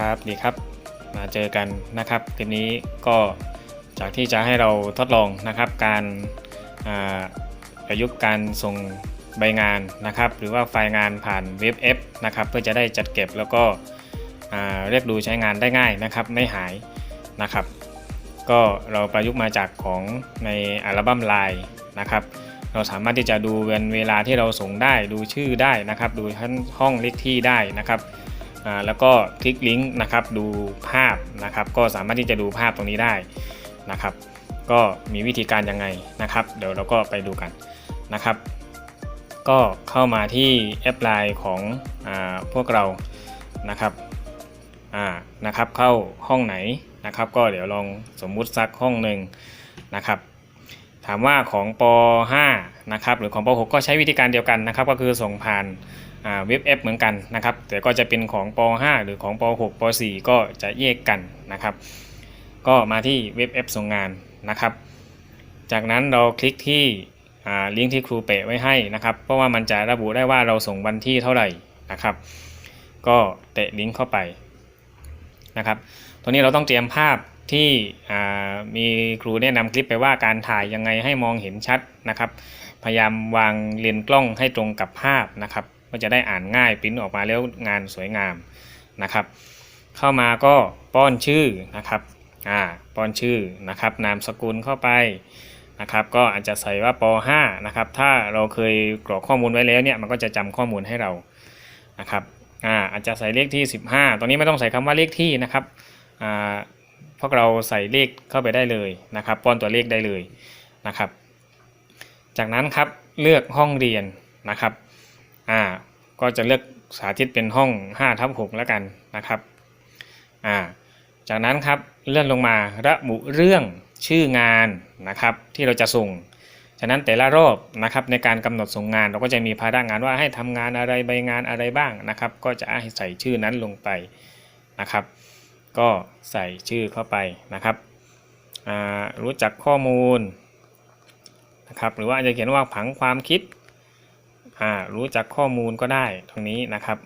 ครับดีครับ มาเจอกันนะครับคลิปนี้ก็จากที่จะให้เราทดลองนะครับ การประยุกต์การส่งใบงานนะครับ หรือว่าไฟล์งานผ่านเว็บ F นะครับ เพื่อจะได้จัดเก็บแล้วก็เรียกดูใช้งานได้ง่ายนะครับ ไม่หายนะครับ ก็เราประยุกต์มาจากของในอัลบั้ม Line นะครับเราสามารถที่จะดูเวลาที่เราส่งได้ดูชื่อได้นะครับ ดูทั้งห้องเลขที่ได้นะครับ แล้วก็คลิกลิงก์นะครับดูภาพนะครับ ก็สามารถที่จะดูภาพตรงนี้ได้นะครับ ก็มีวิธีการยังไงนะครับ เดี๋ยวเราก็ไปดูกันนะครับ ก็เข้ามาที่แอปไลน์ของอพวกเรานะครับอ่านะครับเข้าห้องไหนนะครับ ก็เดี๋ยวลองสมมุติสักห้องหนึ่งนะครับ ถามว่าของป .5 นะครับหรือของป .6 ก็ใช้วิธีการเดียวกันนะครับ ก็คือส่งผ่านเว็บแอปเหมือนกันนะครับ แต่ก็จะเป็นของป .5 หรือของป .6 ป .4 ก็จะแยกกันนะครับ ก็มาที่เว็บแอปส่งงานนะครับ จากนั้นเราคลิกที่ลิงก์ที่ครูเปะไว้ให้นะครับ เพราะว่ามันจะระบุได้ว่าเราส่งวันที่เท่าไหร่นะครับ ก็เตะลิงก์เข้าไปนะครับตรงนี้เราต้องเตรียมภาพ ที่มีครูแนะนำคลิปไปว่าการถ่ายยังไงให้มองเห็นชัดนะครับ พยายามวางเลนส์กล้องให้ตรงกับภาพนะครับก็จะได้อ่านง่ายปริ้นออกมาแล้วงานสวยงามนะครับ เข้ามาก็ป้อนชื่อนะครับอ่าป้อนชื่อนะครับนามสกุลเข้าไปนะครับ ก็อาจจะใส่ว่าป .5 นะครับ ถ้าเราเคยกรอกข้อมูลไว้แล้วเนี่ยมันก็จะจำข้อมูลให้เรานะครับอ่าอาจจะใส่เลขที่ 15ตรงนี้ไม่ต้องใส่คำว่าเลขที่นะครับอ่า พวกเราใส่เลขเข้าไปได้เลยนะครับ ป้อนตัวเลขได้เลยนะครับ จากนั้นครับเลือกห้องเรียนนะครับอ่าก็จะเลือกสาธิตเป็นห้อง5ทับ6แล้วกันนะครับอ่าจากนั้นครับเลื่อนลงมาระบุเรื่องชื่องานนะครับที่เราจะส่งฉะนั้นแต่ละรอบนะครับในการกำหนดส่งงานเราก็จะมีภาระงานว่าให้ทำงานอะไรใบงานอะไรบ้างนะครับ ก็จะให้ใส่ชื่อนั้นลงไปนะครับ ก็ใส่ชื่อเข้าไปนะครับอ่ารู้จักข้อมูลนะครับหรือว่าอาจจะเขียนว่าผังความคิดอ่ารู้จักข้อมูลก็ได้ตรงนี้นะครับ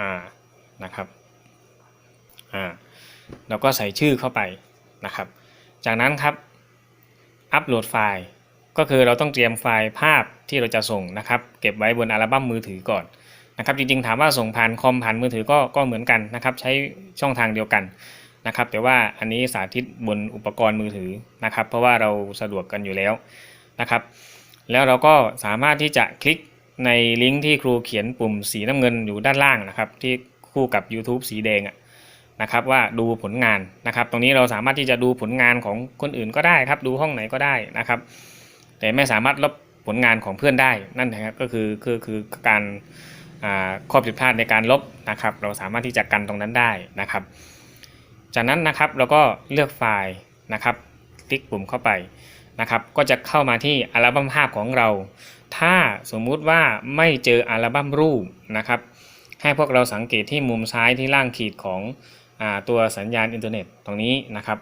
อ่านะครับอ่าแล้วก็ใส่ชื่อเข้าไปนะครับ จากนั้นครับอัปโหลดไฟล์ก็คือเราต้องเตรียมไฟล์ภาพที่เราจะส่งนะครับ เก็บไว้บนอัลบั้มมือถือก่อน นะครับจริงๆถามว่าส่งผ่านคอมผ่านมือถือก็ก็เหมือนกันนะครับใช้ช่องทางเดียวกันนะครับแต่ว่าอันนี้สาธิตบนอุปกรณ์มือถือนะครับ เพราะว่าเราสะดวกกันอยู่แล้วนะครับ แล้วเราก็สามารถที่จะคลิกในลิงก์ที่ครูเขียนปุ่มสีน้ำเงินอยู่ด้านล่างนะครับที่คู่กับ YouTube สีแดงนะครับว่าดูผลงานนะครับ ตรงนี้เราสามารถที่จะดูผลงานของคนอื่นก็ได้ครับดูห้องไหนก็ได้นะครับ แต่ไม่สามารถลบผลงานของเพื่อนได้นั่นนะครับก็คือคือคือการ ข้อผิดพลาดในการลบนะครับ เราสามารถที่จะกันตรงนั้นได้นะครับ จากนั้นนะครับเราก็เลือกไฟล์นะครับ คลิกปุ่มเข้าไปนะครับ ก็จะเข้ามาที่อัลบั้มภาพของเรา ถ้าสมมุติว่าไม่เจออัลบั้มรูปนะครับ ให้พวกเราสังเกตที่มุมซ้ายที่ล่างขีดของอตัวสัญญาณอินเทอร์เน็ตตรงนี้นะครับ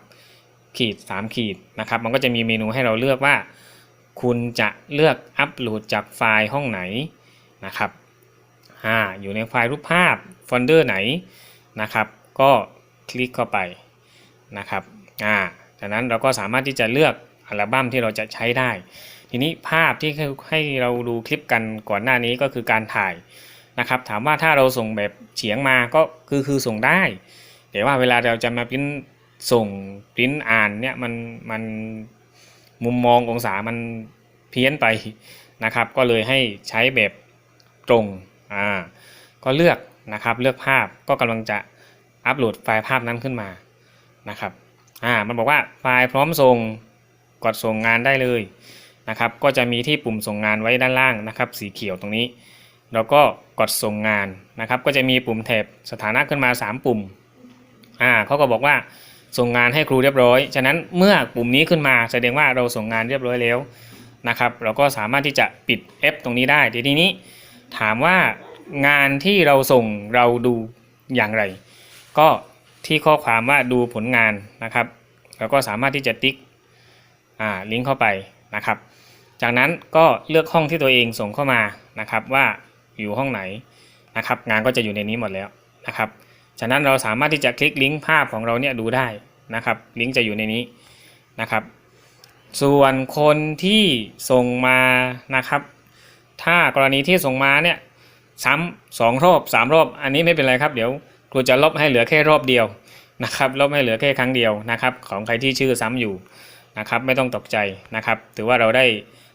ขีด 3 ขีดนะครับ มันก็จะมีเมนูให้เราเลือกว่า คุณจะเลือกอัปโหลดจากไฟล์ห้องไหนนะครับ อ่าอยู่ในไฟล์รูปภาพโฟลเดอร์ไหนนะครับ ก็คลิกเข้าไปนะครับอ่าจากนั้นเราก็สามารถที่จะเลือกอัลบั้มที่เราจะใช้ได้ ทีนี้ภาพที่ให้เราดูคลิปกันก่อนหน้านี้ก็คือการถ่ายนะครับ ถามว่าถ้าเราส่งแบบเฉียงมาก็คือคือส่งได้ แต่ว่าเวลาเราจะมาพิมพ์ส่งพิมพ์อ่านเนี่ยมันมันมุมมององศามันเพี้ยนไปนะครับ ก็เลยให้ใช้แบบตรง อ่าก็เลือกนะครับเลือกภาพก็กำลังจะอัปโหลดไฟล์ภาพนั้นขึ้นมานะครับอ่ามันบอกว่าไฟล์พร้อมส่งกดส่งงานได้เลยนะครับ ก็จะมีที่ปุ่มส่งงานไว้ด้านล่างนะครับ สีเขียวตรงนี้เราก็กดส่งงานนะครับ ก็จะมีปุ่มแถบสถานะขึ้นมา 3 ปุ่มอ่าเขาก็บอกว่าส่งงานให้ครูเรียบร้อย ฉะนั้นเมื่อปุ่มนี้ขึ้นมาแสดงว่าเราส่งงานเรียบร้อยแล้วนะครับ เราก็สามารถที่จะปิด F ตรงนี้ได้ทีนี้ ถามว่างานที่เราส่งเราดูอย่างไร ก็ที่ข้อความว่าดูผลงานนะครับเราก็สามารถที่จะติ๊กอ่าลิงก์เข้าไปนะครับ จากนั้นก็เลือกห้องที่ตัวเองส่งเข้ามานะครับว่าอยู่ห้องไหนนะครับงานก็จะอยู่ในนี้หมดแล้วนะครับฉะนั้นเราสามารถที่จะคลิกลิงก์ภาพของเราเนี่ยดูได้นะครับลิงก์จะอยู่ในนี้นะครับ ส่วนคนที่ส่งมานะครับ ถ้ากรณีที่ส่งมาเนี่ยซ้ำสองรอบสามรอบ อันนี้ไม่เป็นไรครับ เดี๋ยวครูจะลบให้เหลือแค่รอบเดียวนะครับ ลบให้เหลือแค่ครั้งเดียวนะครับ ของใครที่ชื่อซ้ำอยู่นะครับ ไม่ต้องตกใจนะครับ ถือว่าเราได้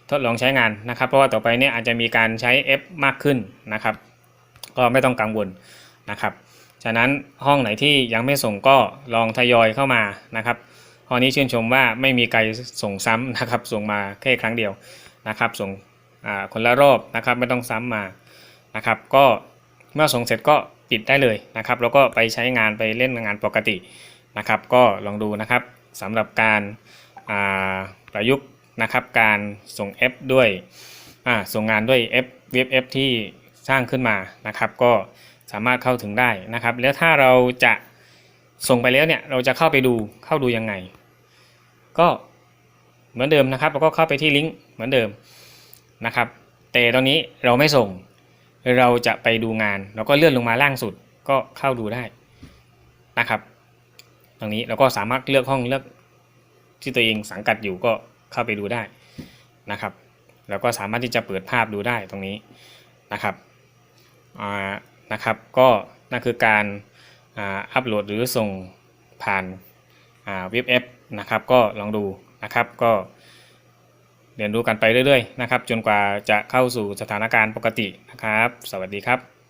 ทดลองใช้งานนะครับ เพราะว่าต่อไปเนี่ยอาจจะมีการใช้ F มากขึ้นนะครับ ก็ไม่ต้องกังวลนะครับฉะนั้นห้องไหนที่ยังไม่ส่งก็ลองทยอยเข้ามานะครับห้องนี้ชื่นชมว่าไม่มีใครส่งซ้ำนะครับ ส่งมาแค่ครั้งเดียวนะครับ ส่ง คนละรอบนะครับไม่ต้องซ้ำมานะครับ ก็เมื่อส่งเสร็จก็ปิดได้เลยนะครับ แล้วก็ไปใช้งานไปเล่นงานปกตินะครับ ก็ลองดูนะครับสำหรับการาประยุกต์นะครับการส่ง F ด้วยส่งงานด้วย F เว็บ F ที่สร้างขึ้นมานะครับ ก็สามารถเข้าถึงได้นะครับ แล้วถ้าเราจะส่งไปแล้วเนี่ยเราจะเข้าไปดูเข้าดูยังไง ก็เหมือนเดิมนะครับเราก็เข้าไปที่ลิงก์เหมือนเดิม นะครับ แต่ตอนนี้เราไม่ส่ง เราจะไปดูงาน เราก็เลื่อนลงมาล่างสุดก็เข้าดูได้นะครับ ตรงนี้เราก็สามารถเลือกห้องเลือกที่ตัวเองสังกัดอยู่ก็เข้าไปดูได้นะครับแล้วก็สามารถที่จะเปิดภาพดูได้ตรงนี้นะครับนะครับ ก็นั่นคือการอัปโหลดหรือส่งผ่านเว็บแอปนะครับ ก็ลองดูนะครับก็ เรียนรู้กันไปเรื่อยๆนะครับ จนกว่าจะเข้าสู่สถานการณ์ปกตินะครับ สวัสดีครับ